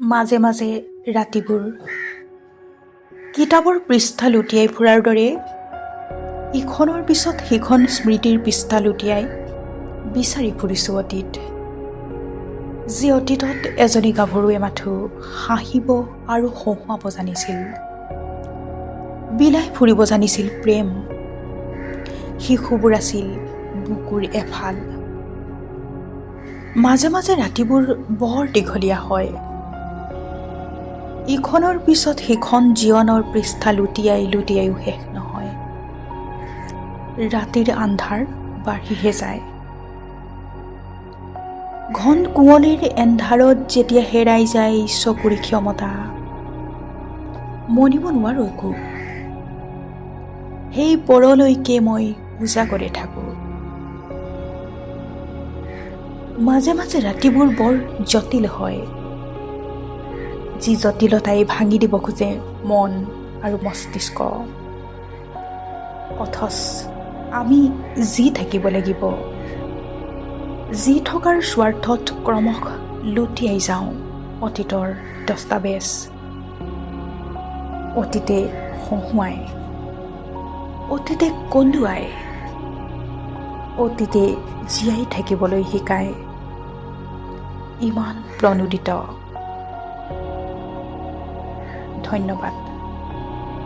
মাজে মাজে ৰাতিবোৰ কিতাপৰ পৃষ্ঠা লুটিয়াই ফুৰাৰ দৰে ইখনৰ পিছত সিখন স্মৃতিৰ পৃষ্ঠা লুটিয়াই বিচাৰি ফুৰিছোঁ অতীত। যি অতীতত এজনী গাভৰুৱে মাথো হাঁহিব আৰু হহুৱাব জানিছিল। বিলাই ফুৰিব জানিছিল প্ৰেম। শিশুবোৰ আছিল বুকুৰ এফাল। মাজে মাজে ৰাতিবোৰ বৰ দীঘলীয়া হয়। ইখনৰ পিছত সিখন জীৱনৰ পৃষ্ঠা লুটিয়াই লুটিয়াইও শেষ নহয়। ৰাতিৰ আন্ধাৰ বাঢ়িহে যায়। ঘন কুঁৱলীৰ এন্ধাৰত যেতিয়া হেৰাই যায় চকুৰ ক্ষমতা, মনিব নোৱাৰো একো। সেই পৰলৈকে মই উজাগৰে থাকোঁ। মাজে মাজে ৰাতিবোৰ বৰ জটিল হয়। যি জটিলতাই ভাঙি দিব খোজে মন আৰু মস্তিষ্ক। অথচ আমি যি থাকিব লাগিব যি থকাৰ স্বাৰ্থত ক্ৰমশ লুটিয়াই যাওঁ অতীতৰ দস্তাবেজ। অতীতে হহুৱাই অতীতে কন্দুৱাই অতীতে জীয়াই থাকিবলৈ শিকায়। ইমান প্ৰণোদিত। ধন্যবাদ।